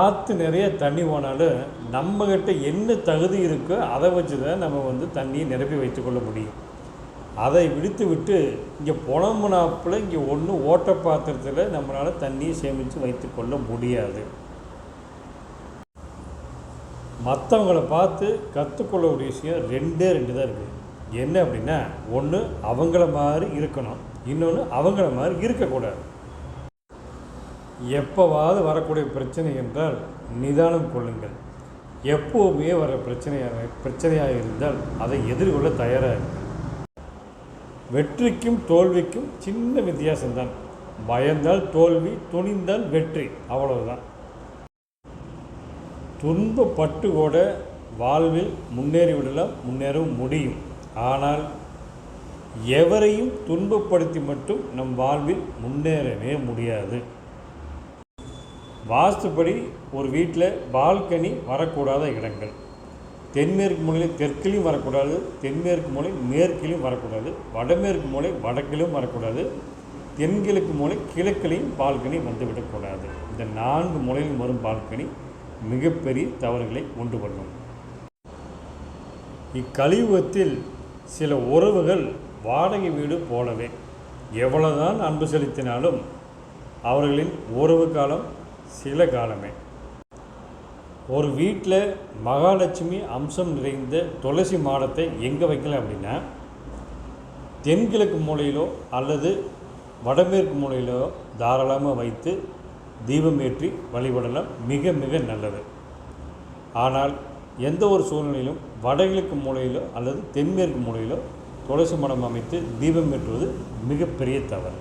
ஆற்று நிறைய தண்ணி போனாலும் நம்மக்கிட்ட என்ன தகுதி இருக்கோ அதை வச்சு தான் நம்ம வந்து தண்ணியை நிரப்பி வைத்துக்கொள்ள முடியும். அதை விடுத்து விட்டு இங்கே புலம்புனாப்பில் இங்கே ஒன்று ஓட்ட பாத்திரத்தில் நம்மளால் தண்ணியை சேமித்து வைத்துக்கொள்ள முடியாது. மற்றவங்கள பார்த்து கற்றுக்கொள்ள ஒரு விஷயம் ரெண்டே ரெண்டு தான் இருக்குது என்ன அப்படின்னா ஒன்று அவங்கள மாதிரி இருக்கணும். இன்னொன்று அவங்கள மாதிரி இருக்கக்கூடாது. எப்போவாவது வரக்கூடிய பிரச்சனை என்றால் நிதானம் கொள்ளுங்கள். எப்போவுமே வர பிரச்சனையாக பிரச்சனையாக இருந்தால் அதை எதிர்கொள்ள தயாராக வெற்றிக்கும் தோல்விக்கும் சின்ன வித்தியாசம்தான். பயந்தால் தோல்வி துணிந்தால் வெற்றி அவ்வளவுதான். துன்பப்பட்டு கூட வாழ்வில் முன்னேறிவிடலாம் முன்னேறவும் முடியும். ஆனால் எவரையும் துன்பப்படுத்தி மட்டும் நம் வாழ்வில் முன்னேறவே முடியாது. வாஸ்துப்படி ஒரு வீட்டில் பால்கனி வரக்கூடாத இடங்கள். தென்மேற்கு மூலையில் தெற்கிலையும் வரக்கூடாது தென்மேற்கு மூலை மேற்கிலையும் வரக்கூடாது வடமேற்கு மூலை வடக்கிலும் வரக்கூடாது தென்கிழக்கு மூலை கிழக்கிலையும் பால்கனி வந்துவிடக்கூடாது. இந்த நான்கு மூலையிலும் வரும் பால்கனி மிகப்பெரிய தவறுகளை உண்டு பண்ணும். இக்கலியுகத்தில் சில உறவுகள் வாடகை வீடு போலவே எவ்வளவுதான் அன்பு செலுத்தினாலும் அவர்களின் உறவு காலம் சில காலமே. ஒரு வீட்டில் மகாலட்சுமி அம்சம் நிறைந்த துளசி மாடத்தை எங்கே வைக்கலாம் அப்படின்னா தென்கிழக்கு மூலையிலோ அல்லது வடமேற்கு மூலையிலோ தாராளமாக வைத்து தீபம் ஏற்றி வழிபடலாம். மிக மிக நல்லது. ஆனால் எந்த ஒரு சூழ்நிலையிலும் வடகிழக்கு மூலையிலோ அல்லது தென்மேற்கு மூலையிலோ துளசி மடம் அமைத்து தீபம் ஏற்றுவது மிகப்பெரிய தவறு.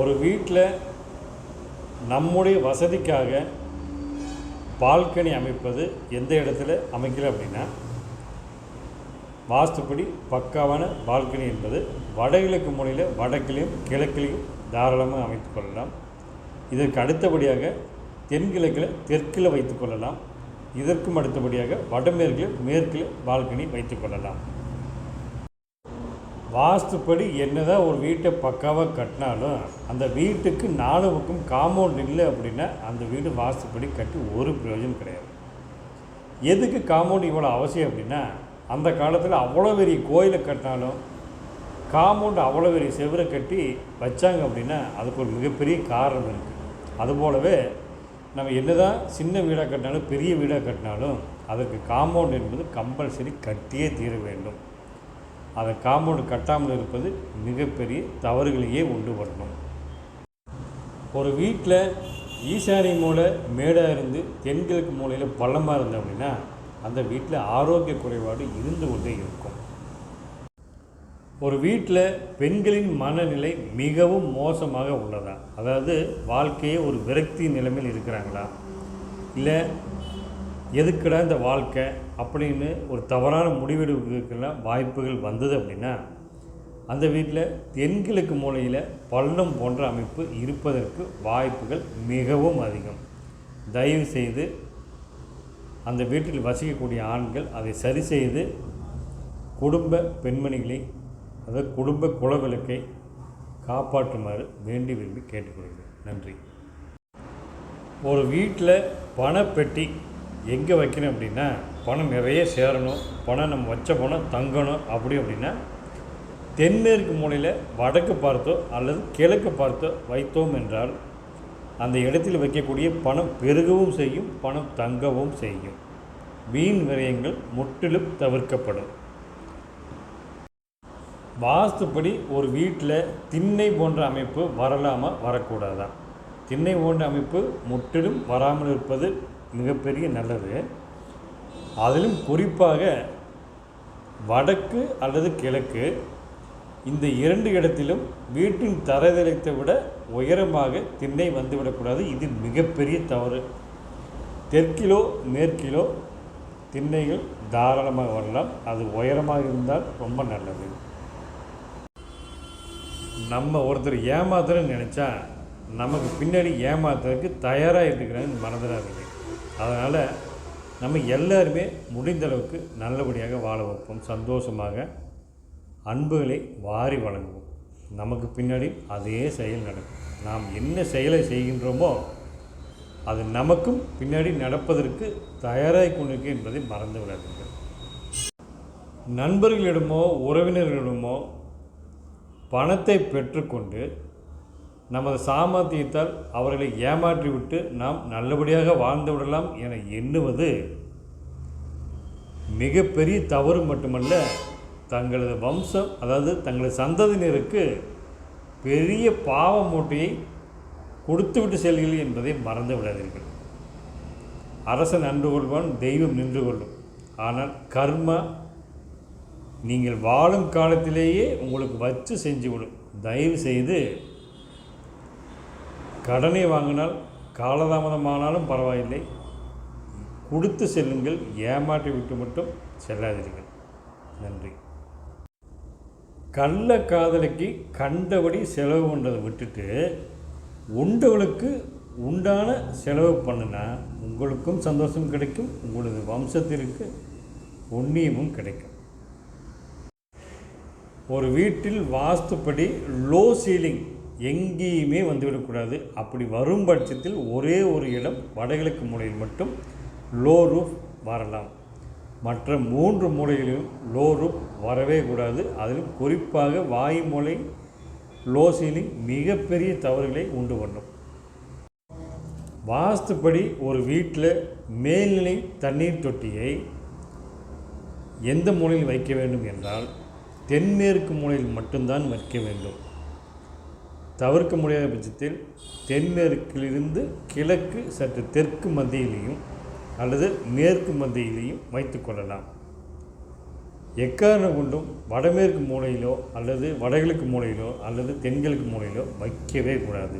ஒரு வீட்டில் நம்முடைய வசதிக்காக பால்கனி அமைப்பது எந்த இடத்துல அமைக்கல அப்படின்னா வாஸ்துப்படி பக்காவான பால்கனி என்பது வடகிழக்கு மூலையில் வடக்கிலையும் கிழக்கிலையும் தாராளமாக அமைத்து கொள்ளலாம். இதற்கு அடுத்தபடியாக தென்கிழக்கில் தெற்கில் வைத்துக்கொள்ளலாம் இதற்கும் அடுத்தபடியாக வடமேற்கில் மேற்கில் பால்கனி வைத்துக்கொள்ளலாம் வாஸ்துப்படி என்னதான் ஒரு வீட்டை பக்காவாக கட்டினாலும் அந்த வீட்டுக்கு நாலு பக்கம் காம்பவுண்ட் இல்லை அப்படின்னா அந்த வீடு வாஸ்துப்படி கட்டி ஒரு பிரயோஜனம் கிடையாது. எதுக்கு காம்பவுண்ட் இவ்வளோ அவசியம் அப்படின்னா அந்த காலத்தில் அவ்வளோ பெரிய கோயிலை கட்டினாலும் காம்பவுண்ட் அவ்வளோ பெரிய செவரை கட்டி வச்சாங்க அப்படின்னா அதுக்கு ஒரு மிகப்பெரிய காரணம் இருக்குது அதுபோலவே நம்ம என்ன தான் சின்ன வீடாக கட்டினாலும் பெரிய வீடாக கட்டினாலும் அதற்கு காம்பவுண்ட் என்பது கம்பல்சரி கட்டியே தீர வேண்டும். அதை காம்பவுண்டு கட்டாமல் இருப்பது மிகப்பெரிய தவறுகளையே உண்டு பண்ணணும். ஒரு வீட்டில் ஈசானி மூலை மேடாக இருந்து தென்கிழக்கு மூலையில் பள்ளமாக இருந்தோம் அப்படின்னா அந்த வீட்டில் ஆரோக்கிய குறைபாடு இருந்து கொண்டே இருக்கும். ஒரு வீட்டில் பெண்களின் மனநிலை மிகவும் மோசமாக உள்ளதா? அதாவது வாழ்க்கையே ஒரு விரக்தி நிலைமையில் இருக்கிறாங்களா? இல்லை எதுக்குடா இந்த வாழ்க்கை அப்படின்னு ஒரு தவறான முடிவெடுக்கிறதுக்கெல்லாம் வாய்ப்புகள் வந்தது அப்படின்னா அந்த வீட்டில் தென்கிழக்கு மூலையில் பள்ளம் போன்ற அமைப்பு இருப்பதற்கு வாய்ப்புகள் மிகவும் அதிகம். தயவு செய்து அந்த வீட்டில் வசிக்கக்கூடிய ஆண்கள் அதை சரி செய்து குடும்ப பெண்மணிகளை அதாவது குடும்ப குலவிளக்கை காப்பாற்றுமாறு வேண்டி விரும்பி கேட்டுக்கொள்கிறேன். நன்றி. ஒரு வீட்டில் பணப்பெட்டி எங்கே வைக்கணும் அப்படின்னா பணம் நிறைய சேரணும் பணம் நம்ம வச்ச பணம் தங்கணும் அப்படி அப்படின்னா தென்மேற்கு மூலையில் வடக்கு பார்த்தோ அல்லது கிழக்கு பார்த்தோ வைத்தோம் என்றால் அந்த இடத்தில் வைக்கக்கூடிய பணம் பெருகவும் செய்யும் பணம் தங்கவும் செய்யும். வீண் விரயங்கள் முற்றிலும் தவிர்க்கப்படும். வாஸ்துப்படி ஒரு வீட்டில் திண்ணை போன்ற அமைப்பு வரலாமா வரக்கூடாதா? திண்ணை போன்ற அமைப்பு முற்றிலும் வராமல் இருப்பது மிகப்பெரிய நல்லது. அதிலும் குறிப்பாக வடக்கு அல்லது கிழக்கு இந்த இரண்டு இடத்திலும் வீட்டின் தரதளத்தை விட உயரமாக திண்ணை வந்துவிடக்கூடாது. இது மிகப்பெரிய தவறு. தெற்கிலோ மேற்கிலோ திண்ணைகள் தாராளமாக வரலாம். அது உயரமாக இருந்தால் ரொம்ப நல்லது. நம்ம ஒருத்தர் ஏமாத்துறன்னு நினச்சா நமக்கு பின்னாடி ஏமாத்துறதுக்கு தயாராக இருக்கிறாங்கன்னு மனதிலாகுது அதனால் நம்ம எல்லாருமே முடிந்த அளவுக்கு நல்லபடியாக வாழ வைப்போம். சந்தோஷமாக அன்புகளை வாரி வழங்குவோம். நமக்கு பின்னாடி அதே செயல் நடக்கும். நாம் என்ன செயலை செய்கின்றோமோ அது நமக்கும் பின்னாடி நடப்பதற்கு தயாராக கொண்டிருக்கு என்பதை மறந்து விடாதீர்கள். நண்பர்களிடமோ உறவினர்களிடமோ பணத்தை பெற்றுக்கொண்டு நமது சாமர்த்தியத்தால் அவர்களை ஏமாற்றிவிட்டு நாம் நல்லபடியாக வாழ்ந்து விடலாம் என எண்ணுவது மிகப்பெரிய தவறு மட்டுமல்ல தங்களது வம்சம் அதாவது தங்களது சந்ததியினருக்கு பெரிய பாவ மூட்டையை கொடுத்துவிட்டு செல்கிறீர்கள் என்பதை மறந்து விடாதீர்கள். அரசன் அன்று கொள்வான் தெய்வம் நின்று கொள்ளும். ஆனால் கர்மா நீங்கள் வாழும் காலத்திலேயே உங்களுக்கு வச்சு செஞ்சுவிடும். தயவு செய்து கடனை வாங்கினால் காலதாமதமானாலும் பரவாயில்லை. கொடுத்து செல்லுங்கள் ஏமாற்றி விட்டு மட்டும் செல்லாதீர்கள். நன்றி. கள்ள காதலிக்கு கண்டபடி செலவு பண்ணுறதை விட்டுட்டு உண்டவளுக்கு உண்டான செலவு பண்ணுனா உங்களுக்கும் சந்தோஷம் கிடைக்கும் உங்களது வம்சத்திற்கு புண்ணியமும் கிடைக்கும். ஒரு வீட்டில் வாஸ்துப்படி லோ சீலிங் எங்கேயுமே வந்துவிடக்கூடாது அப்படி வரும் பட்சத்தில் ஒரே ஒரு இடம் வடகிழக்கு மூலையில் மட்டும் லோ ரூஃப் வரலாம். மற்ற மூன்று மூலைகளிலும் லோ ரூப் வரவே கூடாது. அதிலும் குறிப்பாக வாயு மூலை லோ சீலிங் மிகப்பெரிய தவறுகளை உண்டு பண்ணும். வாஸ்துப்படி ஒரு வீட்டில் மேல்நிலை தண்ணீர் தொட்டியை எந்த மூலையில் வைக்க வேண்டும் என்றால் தென்மேற்கு மூலையில் மட்டும்தான் வைக்க வேண்டும். தவிர்க்க முடியாத பட்சத்தில் தென்மேற்கிலிருந்து கிழக்கு சற்று தெற்கு மத்தியிலையும் அல்லது மேற்கு மத்தியிலையும் வைத்து கொள்ளலாம். எக்காரணம் கொண்டும் வடமேற்கு மூலையிலோ அல்லது வடகிழக்கு மூலையிலோ அல்லது தென்கிழக்கு மூலையிலோ வைக்கவே கூடாது.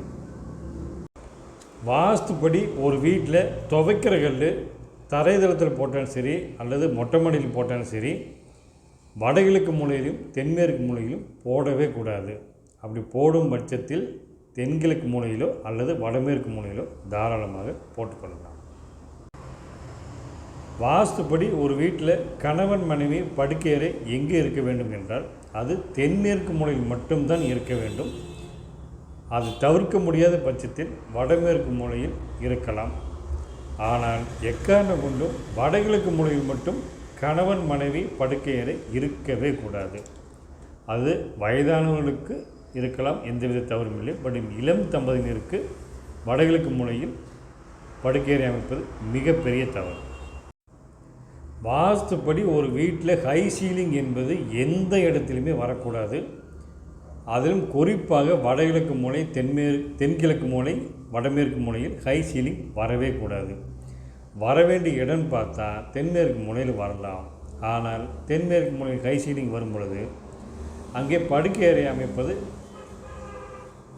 வாஸ்துப்படி ஒரு வீட்டில் துவைக்கிற கல் தரைதளத்தில் போட்டாலும் சரி அல்லது மொட்டை மாடியில் போட்டாலும் சரி வடகிழக்கு மூலையிலும் தென்மேற்கு மூலையிலும் போடவே கூடாது. அப்படி போடும் பட்சத்தில் தென்கிழக்கு மூலையிலோ அல்லது வடமேற்கு மூலையிலோ தாராளமாக போட்டுக்கொள்ளலாம். வாஸ்துப்படி ஒரு வீட்டில் கணவன் மனைவி படுக்கையறை எங்கே இருக்க வேண்டும் என்றால் அது தென்மேற்கு மூலையில் மட்டும்தான் இருக்க வேண்டும். அது தவிர்க்க முடியாத பட்சத்தில் வடமேற்கு மூலையில் இருக்கலாம். ஆனால் எக்காரணம் கொண்டும் வடகிழக்கு மூலையில் மட்டும் கணவன் மனைவி படுக்கையறை இருக்கவே கூடாது. அது வயதானவர்களுக்கு இருக்கலாம் எந்தவித தவறும் இல்லை. பட் இளம் தம்பதியினருக்கு வடகிழக்கு மூலையில் படுக்கையறை அமைப்பது மிகப்பெரிய தவறு. வாஸ்துப்படி ஒரு வீட்டில் ஹை சீலிங் என்பது எந்த இடத்துலையுமே வரக்கூடாது. அதிலும் குறிப்பாக வடகிழக்கு மூலை தென்மேற் தென்கிழக்கு மூலை வடமேற்கு மூலையில் ஹை சீலிங் வரவே கூடாது. வர வேண்டிய இடம் பார்த்தா தென்மேற்கு மூலையில் வரலாம். ஆனால் தென்மேற்கு மூலையில் ஹை சீலிங் வரும் பொழுது அங்கே படுக்கை அறை அமைப்பது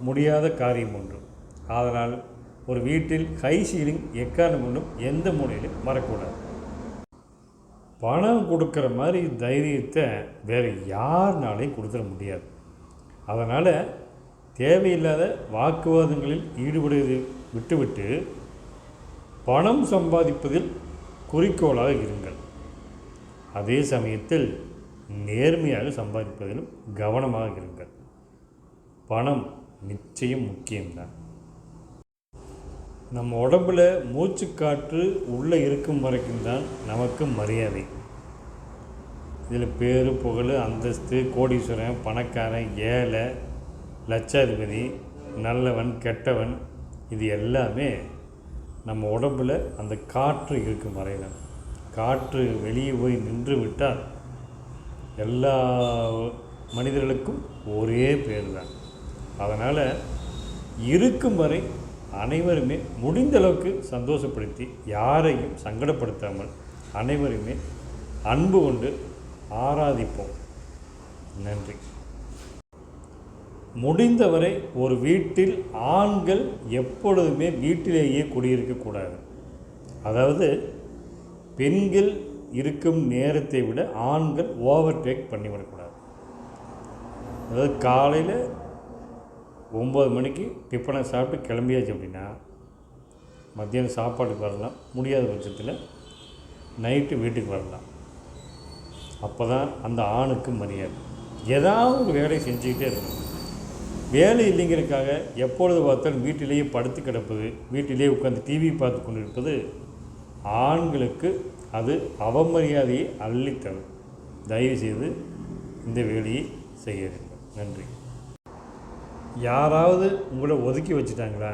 முடியாத காரியம் ஒன்று. அதனால் ஒரு வீட்டில் ஹை சீலிங் எக்காரணம் ஒன்றும் எந்த மூலையிலும் வரக்கூடாது பணம் கொடுக்குற மாதிரி தைரியத்தை வேறு யாருனாலையும் கொடுத்துட முடியாது. அதனால் தேவையில்லாத வாக்குவாதங்களில் ஈடுபடுவதை விட்டுவிட்டு பணம் சம்பாதிப்பதில் குறிக்கோளாக இருங்கள். அதே சமயத்தில் நேர்மையாக சம்பாதிப்பதிலும் கவனமாக இருங்கள். பணம் நிச்சயம் முக்கியம்தான். நம்ம உடம்புல மூச்சுக்காற்று உள்ளே இருக்கும் வரைக்கும் தான் நமக்கு மரியாதை. இதில் பேர் புகழ் அந்தஸ்து கோடீஸ்வரன் பணக்காரன் ஏழை லட்சாதிபதி நல்லவன் கெட்டவன் இது எல்லாமே நம்ம உடம்புல அந்த காற்று இருக்கும் வரைதான் காற்று வெளியே போய் நின்று விட்டால் எல்லா மனிதர்களுக்கும் ஒரே பேர் தான் அதனால் இருக்கும் வரை அனைவருமே முடிந்த அளவுக்கு சந்தோஷப்படுத்தி யாரையும் சங்கடப்படுத்தாமல் அனைவருமே அன்பு கொண்டு ஆராதிப்போம். நன்றி. முடிந்தவரை ஒரு வீட்டில் ஆண்கள் எப்பொழுதுமே வீட்டிலேயே குடியிருக்கக்கூடாது அதாவது பெண்கள் இருக்கும் நேரத்தை விட ஆண்கள் ஓவர்டேக் பண்ணிவிடக்கூடாது. அதாவது காலையில் ஒம்பது மணிக்கு டிஃபனை சாப்பிட்டு கிளம்பியாச்சு அப்படின்னா மத்தியானம் சாப்பாட்டுக்கு வரலாம். முடியாத பட்சத்தில் நைட்டு வீட்டுக்கு வரலாம். அப்போ தான் அந்த ஆணுக்கு மரியாதை. ஏதாவது ஒரு வேலையை செஞ்சுக்கிட்டே இருக்கணும். வேலை இல்லைங்கிறதுக்காக எப்பொழுது பார்த்தாலும் வீட்டிலேயே படுத்து கிடப்பது வீட்டிலேயே உட்காந்து டிவி பார்த்து கொண்டு இருப்பது ஆண்களுக்கு அது அவமரியாதையை அள்ளித்தரும். தயவுசெய்து இந்த வேலையை செய்ய வேண்டும். நன்றி. யாராவது உங்களை ஒதுக்கி வச்சுட்டாங்களா?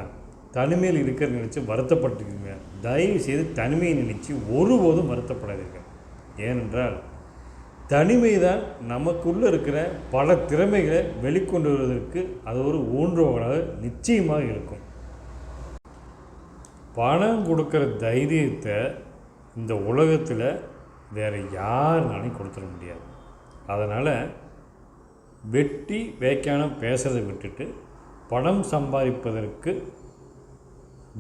தனிமையில் இருக்கிற நினச்சி வருத்தப்பட்டுக்குங்க தயவு செய்து தனிமையை நினச்சி ஒருபோதும் வருத்தப்படாதீர்கள். ஏனென்றால் தனிமை தான் நமக்குள்ளே இருக்கிற பல திறமைகளை வெளிக்கொண்டு வருவதற்கு அது ஒரு ஊன்றுகோலாக நிச்சயமாக இருக்கும். பணம் கொடுக்குற தைரியத்தை இந்த உலகத்தில் வேறு யாருனாலையும் கொடுத்துட முடியாது. அதனால் வெட்டி வேக்கான பேசுறதை விட்டுட்டு பணம் சம்பாதிப்பதற்கு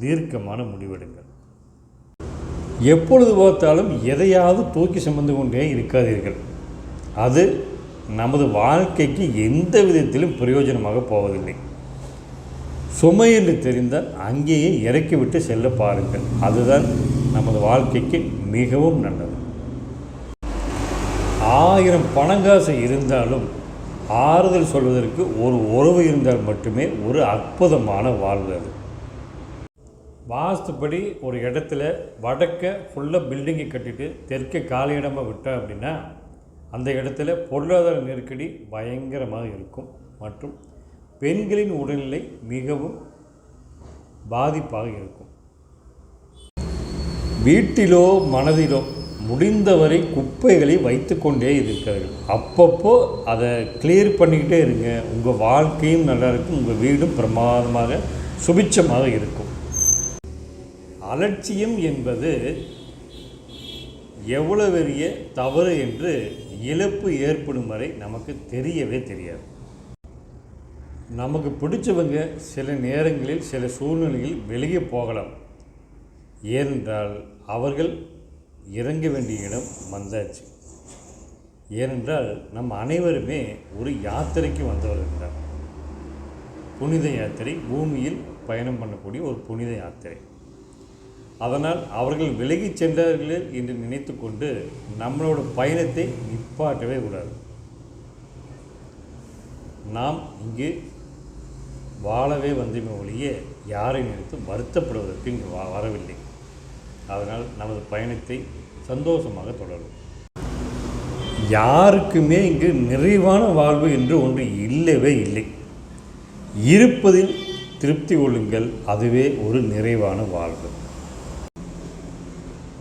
தீர்க்கமான முடிவெடுங்கள். எப்பொழுது பார்த்தாலும் எதையாவது தூக்கி சுமந்து கொண்டே இருக்காதீர்கள். அது நமது வாழ்க்கைக்கு எந்த விதத்திலும் பிரயோஜனமாக போவதில்லை. சுமை என்று தெரிந்தால் அங்கேயே இறக்கிவிட்டு செல்ல பாருங்கள். அதுதான் நமது வாழ்க்கைக்கு மிகவும் நல்லது. ஆயிரம் பணங்காசு இருந்தாலும் ஆறுதல் சொல்வதற்கு ஒரு உறவு இருந்தால் மட்டுமே ஒரு அற்புதமான வாழ்வு அது. வாஸ்துப்படி ஒரு இடத்துல வடக்க ஃபுல்லாக பில்டிங்கை கட்டிட்டு தெற்க காலியிடமாக இடமா விட்டா அப்படின்னா அந்த இடத்துல பொருளாதார நெருக்கடி பயங்கரமாக இருக்கும். மற்றும் பெண்களின் உடல்நிலை மிகவும் பாதிப்பாக இருக்கும். வீட்டிலோ மனதிலோ முடிந்தவரை குப்பைகளை வைத்துக்கொண்டே இருக்கிறார்கள். அப்பப்போ அதை கிளியர் பண்ணிக்கிட்டே இருங்க. உங்கள் வாழ்க்கையும் நல்லா இருக்கும். உங்கள் வீடும் பிரமாதமாக சுபிச்சமாக இருக்கும். அலட்சியம் என்பது எவ்வளோ பெரிய தவறு என்று இழப்பு ஏற்படும் வரை நமக்கு தெரியவே தெரியாது. நமக்கு பிடிச்சவங்க சில நேரங்களில் சில சூழ்நிலையில் வெளியே போகலாம். ஏனென்றால் அவர்கள் இறங்க வேண்டிய இடம் வந்தாச்சு. ஏனென்றால் நம் அனைவருமே ஒரு யாத்திரைக்கு வந்தவர்கள் தான் புனித யாத்திரை பூமியில் பயணம் பண்ணக்கூடிய ஒரு புனித யாத்திரை. அதனால் அவர்கள் விலகிச் சென்றார்கள் என்று நினைத்து கொண்டு நம்மளோட பயணத்தை நிப்பாட்டவே கூடாது. நாம் இங்கு வாழவே வந்தமே ஒழிய யாரை நினைத்து வருத்தப்படுவதற்கு இங்கு வ- வரவில்லை. அதனால் நமது பயணத்தை சந்தோஷமாக தொடரும். யாருக்குமே இங்கு நிறைவான வாழ்வு என்று ஒன்று இல்லவே இல்லை. இருப்பதில் திருப்தி கொள்ளுங்கள் அதுவே ஒரு நிறைவான வாழ்வு.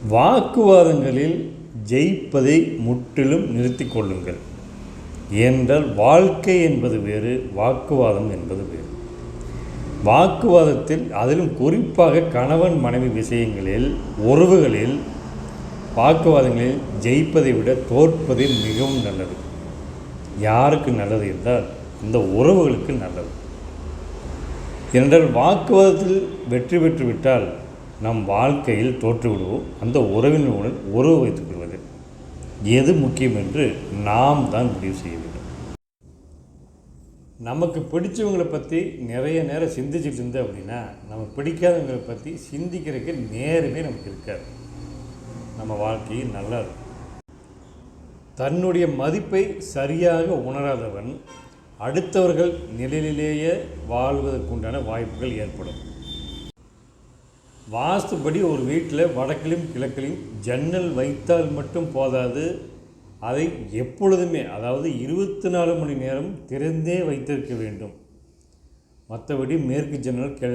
வாக்குவாதங்களில் ஜெயிப்பதை முற்றிலும் நிறுத்திக் கொள்ளுங்கள். ஏனென்றால் வாழ்க்கை என்பது வேறு வாக்குவாதம் என்பது வேறு. வாக்குவாதத்தில் அதிலும் குறிப்பாக கணவன் மனைவி விஷயங்களில் உறவுகளில் வாக்குவாதங்களில் ஜெயிப்பதை விட தோற்பதே மிகவும் நல்லது. யாருக்கு நல்லது என்றால் இந்த உறவுகளுக்கு நல்லது. என்றால் வாக்குவாதத்தில் வெற்றி பெற்று விட்டால் நம் வாழ்க்கையில் தோற்றுவிடுவோம். அந்த உறவினருடன் உறவு வைத்துக் கொள்வது எது முக்கியம் என்று நாம் தான் முடிவு செய்ய வேண்டும். நமக்கு பிடிச்சவங்களை பற்றி நிறைய நேரம் சிந்திச்சுட்டு இருந்தோம் அப்படின்னா நம்ம பிடிக்காதவங்களை பற்றி சிந்திக்கிறதுக்கு நேரமே நமக்கு இருக்காது நம்ம வாழ்க்கையில் நல்லா இருக்கும். தன்னுடைய மதிப்பை சரியாக உணராதவன் அடுத்தவர்கள் நிழலிலேயே வாழ்வதற்குண்டான வாய்ப்புகள் ஏற்படும். வாஸ்துபடி ஒரு வீட்டில் வடக்கிலும் கிழக்கிலும் ஜன்னல் வைத்தால் மட்டும் போதாது அதை எப்பொழுதுமே அதாவது இருபத்தி நாலு மணி நேரம் திறந்தே வைத்திருக்க வேண்டும். மற்றபடி மேற்கு ஜன்னல் கெ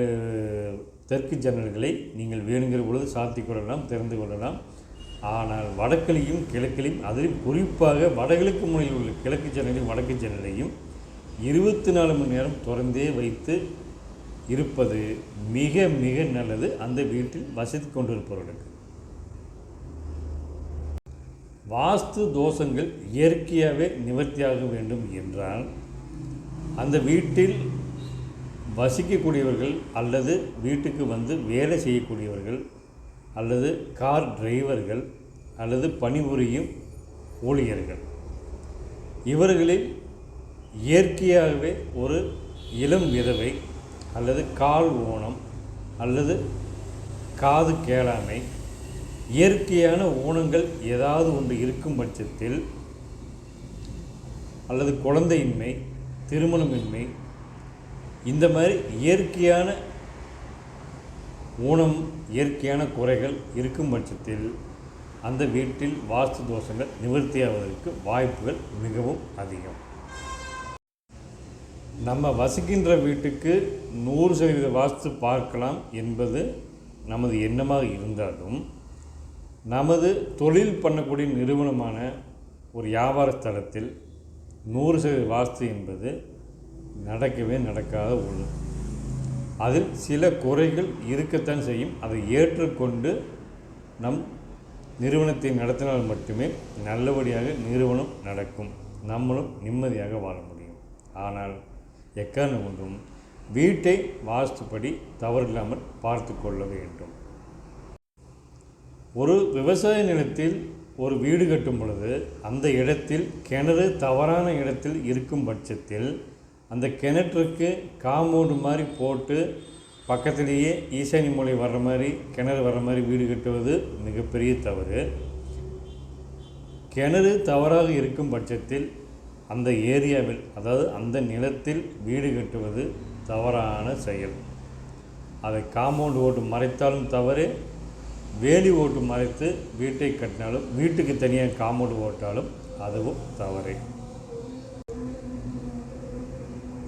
தெற்கு ஜன்னல்களை நீங்கள் வேணுங்கிற பொழுது சாத்தி கொள்ளலாம் திறந்து கொள்ளலாம். ஆனால் வடக்கிலையும் கிழக்கிலையும் அதிலும் குறிப்பாக வடகிழக்கு முனையில் உள்ள கிழக்கு ஜன்னலையும் வடக்கு ஜன்னலையும் இருபத்தி நாலு மணி நேரம் திறந்தே வைத்து இருப்பது மிக மிக நல்லது. அந்த வீட்டில் வசதி கொண்டிருப்பவர்களுக்கு. வாஸ்து தோஷங்கள் இயற்கையாகவே நிவர்த்தியாக வேண்டும் என்றால் அந்த வீட்டில் வசிக்கக்கூடியவர்கள் அல்லது வீட்டுக்கு வந்து வேலை செய்யக்கூடியவர்கள் அல்லது கார் டிரைவர்கள் அல்லது பணிபுரியும் ஊழியர்கள். இவர்களில் இயற்கையாகவே ஒரு இளம் விதவை அல்லது கால் ஓணம் அல்லது காது கேளாமை இயற்கையான ஊனங்கள் ஏதாவது ஒன்று இருக்கும் பட்சத்தில் அல்லது குழந்தையின்மை திருமணமின்மை இந்த மாதிரி இயற்கையான ஊனம் இயற்கையான குறைகள் இருக்கும் பட்சத்தில் அந்த வீட்டில் வாஸ்து தோஷங்கள் நிவர்த்தியாவதற்கு வாய்ப்புகள் மிகவும் அதிகம். நம்ம வசிக்கின்ற வீட்டுக்கு நூறு சதவீத வாஸ்து பார்க்கலாம் என்பது நமது எண்ணமாக இருந்தாலும் நமது தொழில் பண்ணக்கூடிய நிறுவனமான ஒரு வியாபார ஸ்தலத்தில் நூறு சதவீத வாஸ்து என்பது நடக்கவே நடக்காத ஒன்று அதில் சில குறைகள் இருக்கத்தான் செய்யும். அதை ஏற்றுக்கொண்டு நம் நிறுவனத்தை நடத்தினால் மட்டுமே நல்லபடியாக நிறுவனம் நடக்கும். நம்மளும் நிம்மதியாக வாழ முடியும். ஆனால் எக்காரணம் ஒன்றும் வீட்டை வாஸ்துப்படி தவறில்லாமல் பார்த்து கொள்ள வேண்டும். ஒரு விவசாய நிலத்தில் ஒரு வீடு கட்டும் பொழுது அந்த இடத்தில் கிணறு தவறான இடத்தில் இருக்கும் பட்சத்தில் அந்த கிணற்றுக்கு காம்பவுண்டு மாதிரி போட்டு பக்கத்திலேயே ஈசானி மூலை வர்ற மாதிரி கிணறு வர்ற மாதிரி வீடு கட்டுவது மிகப்பெரிய தவறு. கிணறு தவறாக இருக்கும் பட்சத்தில் அந்த ஏரியாவில் அதாவது அந்த நிலத்தில் வீடு கட்டுவது தவறான செயல். அதை காம்பவுண்ட் ஓட்டு மறைத்தாலும் தவறு வேலி ஓட்டு மறைத்து வீட்டை கட்டினாலும் வீட்டுக்கு தனியாக காம்பவுண்ட் ஓட்டாலும் அதுவும் தவறு.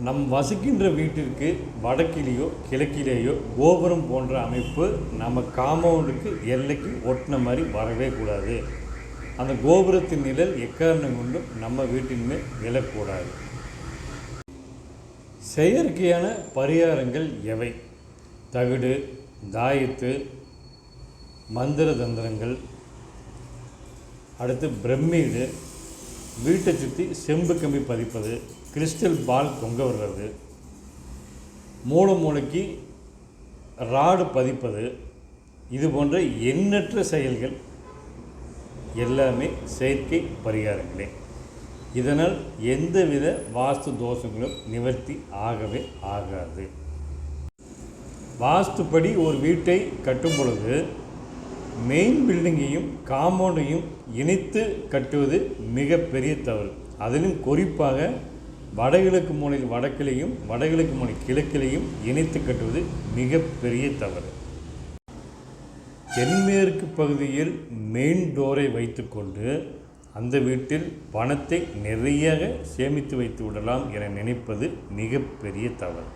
நம் வசிக்கின்ற வீட்டிற்கு வடக்கிலேயோ கிழக்கிலேயோ கோபுரம் போன்ற அமைப்பு நம்ம காம்பவுண்டுக்கு எல்லைக்கு ஒட்டின மாதிரி வரவே கூடாது. அந்த கோபுரத்தின் நிழல் எக்காரணம் கொண்டும் நம்ம வீட்டின் மேல் விழக்கூடாது செயற்கையான பரிகாரங்கள் எவை? தவிடு தாயத்து மந்திர தந்திரங்கள் அடுத்து பிரம்மீடு வீட்டை சுற்றி செம்பு கம்பி பதிப்பது கிறிஸ்டல் பால் தொங்க விடுறது மூளை மூளைக்கு ராடு பதிப்பது இது போன்ற எண்ணற்ற செயல்கள் எல்லாமே செயற்கை பரிகாரங்களே. இதனால் எந்தவித வாஸ்து தோஷங்களும் நிவர்த்தி ஆகவே ஆகாது. வாஸ்துப்படி ஒரு வீட்டை கட்டும் பொழுது மெயின் பில்டிங்கையும் காம்பவுண்டையும் இணைத்து கட்டுவது மிகப்பெரிய தவறு. அதிலும் குறிப்பாக வடகிழக்கு மூலையில் வடக்கிலையும் வடகிழக்கு மூலை கிழக்கிலையும் இணைத்து கட்டுவது மிகப்பெரிய தவறு. தென்மேற்கு பகுதியில் மெயின் டோரை வைத்துக்கொண்டு அந்த வீட்டில் பணத்தை நிறைய சேமித்து வைத்து விடலாம் என நினைப்பது மிகப்பெரிய தவறு.